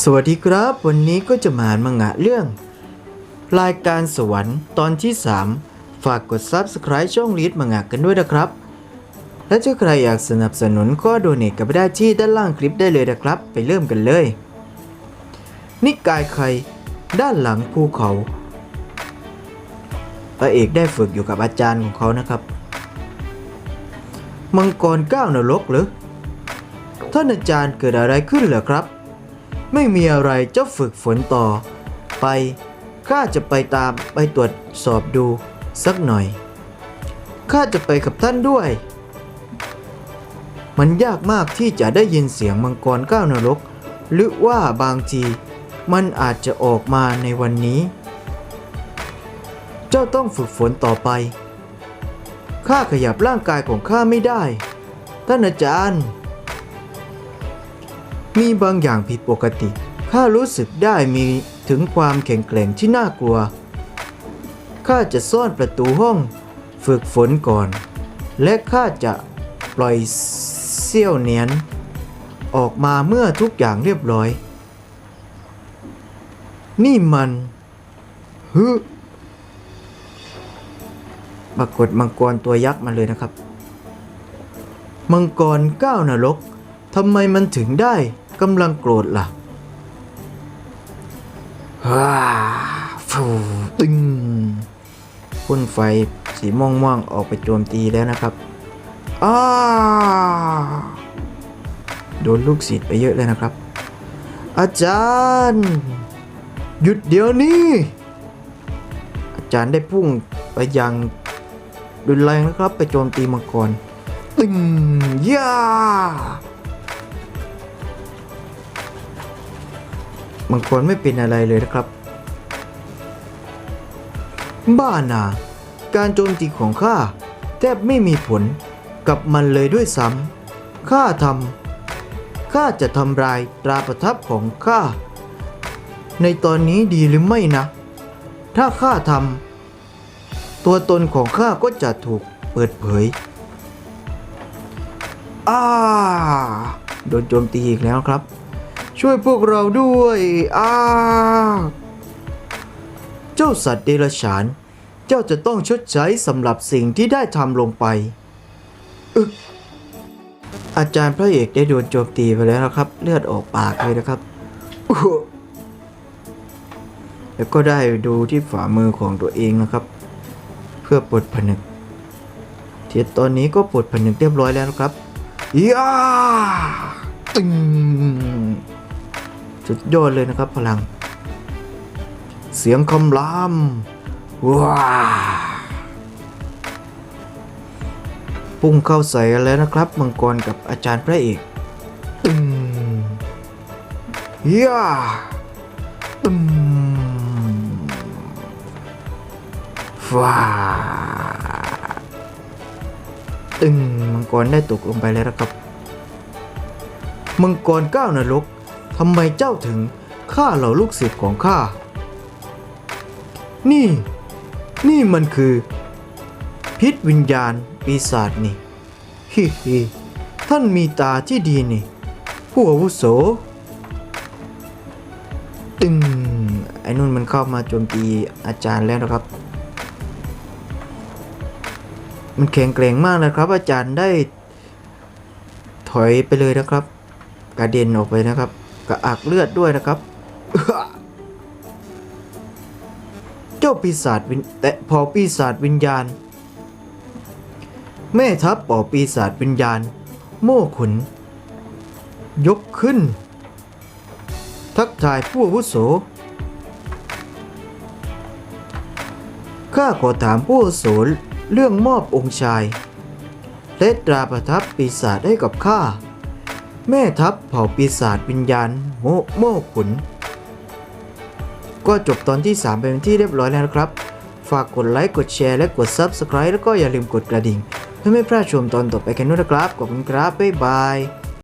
สวัสดีครับ วันนี้ก็จะมาอ่านมังงะเรื่อง รายการสวรรค์ตอนที่ 3 ฝากกด Subscribe ช่องลีดมังงะกันด้วยนะครับ และถ้าใครอยากสนับสนุนก็โดเนทกันไปได้ที่ด้านล่างคลิปได้เลยนะครับ ไปเริ่มกันเลย นิกายใคร ด้านหลังภูเขาพระเอกได้ฝึกอยู่กับอาจารย์ของเขานะครับ มังกรก้าวนรกหรือท่านอาจารย์เกิดอะไรขึ้นเหรอครับ ไม่มีอะไรเจ้าฝึกฝนต่อ ไปข้าจะไปตามไปตรวจสอบดูสักหน่อยข้าจะไปกับท่านด้วย มันยากมากที่จะได้ยินเสียงมังกรก้าวนรก หรือว่าบางทีมันอาจจะออกมาในวันนี้ เจ้าต้องฝึกฝนต่อไปข้าขยับร่างกายของข้าไม่ได้ ท่านอาจารย์ มีบางอย่างผิดปกติ ข้ารู้สึกได้มีถึงความแข็งแกร่งที่น่ากลัว ข้าจะซ่อนประตูห้อง ฝึกฝนก่อน และข้าจะปล่อยเสี้ยวเนียน ออกมาเมื่อทุกอย่างเรียบร้อย นี่มันฮึปรากฏมังกรตัวยักษ์มาเลยนะครับ มังกรก้าวนรกทำไมมันถึงได้ กำลังโกรธล่ะฮ่าฟูตึงพ่นไฟสีม่วงม่วงๆออกไปโจมตีแล้วนะครับอ้าโดนลูกศิษย์ไปเยอะเลยนะครับ อาจารย์ หยุดเดี๋ยวนี้ อาจารย์ได้พุ่งไปยังรุนแรงนะครับไปโจมตีมังกรตึงย่า บางคนไม่เป็นอะไรเลยนะครับ บ้านาการโจมตีของข้าแทบไม่มีผลกับมันเลยด้วยซ้ำข้าทำข้าจะทำลายตราประทับของข้าในตอนนี้ดีหรือไม่นะ ถ้าข้าทำตัวตนของข้าก็จะถูกเปิดเผยอ้าโดนโจมตีอีกแล้วครับ ช่วยพวกเราด้วยอ้าเจ้าสัตว์เดรัจฉาน เจ้าจะต้องชดใช้สำหรับสิ่งที่ได้ทำลงไปอึอาจารย์พระเอกได้โดนโจมตีไปแล้วนะครับ เลือดออกปากเลยนะครับ แล้วก็ได้ดูที่ฝ่ามือของตัวเองนะครับ เพื่อปลดผนึกเทีตอนนี้ก็ปลดผนึกเรียบร้อยแล้วนะครับย่าตึง สุดยอดเลยนะครับพลัง เสียงคำรามว้าพุ่งเข้าใส่กันแล้วนะครับ มังกรกับอาจารย์พระเอกตึงย่าตึมว้าตึงมังกรได้ตกลงไปแล้วนะครับ มังกรก้าวนรก ทำไมเจ้าถึงฆ่าเหล่าลูกศิษย์ของข้า นี่ นี่มันคือ พิษวิญญาณปีศาจนี่ฮิฮิท่านมีตาที่ดีนี่ ผู้อาวุโส ตึงไอ้นุ่นมันเข้ามาโจมตีอาจารย์แล้วนะครับ มันแข็งแกร่งมากนะครับ อาจารย์ได้ถอยไปเลยนะครับ กระเด็นออกไปนะครับ ระอักเลือดด้วยนะครับเจ้าปีศาจวิญแต่พอปีศาจวิญญาณ แม่ทัพป่อปีศาจวิญญาณ โม่ขุน ยกขึ้น ทักทายผู้อาวุโสข้าขอถามผู้อาวุโสเรื่องมอบองค์ชายและตราประทับปีศาจให้กับข้า แม่ทัพเผ่าปีศาจวิญญาณโมโม่ขุน ก็จบตอนที่ 3 เป็นที่เรียบร้อยแล้วนะครับ ฝากกดไลค์ กดแชร์ และกด Subscribe แล้วก็อย่าลืมกดกระดิ่ง เพื่อไม่พลาดชมตอนต่อไปกันด้วยนะครับ ขอบคุณครับ บ๊ายบาย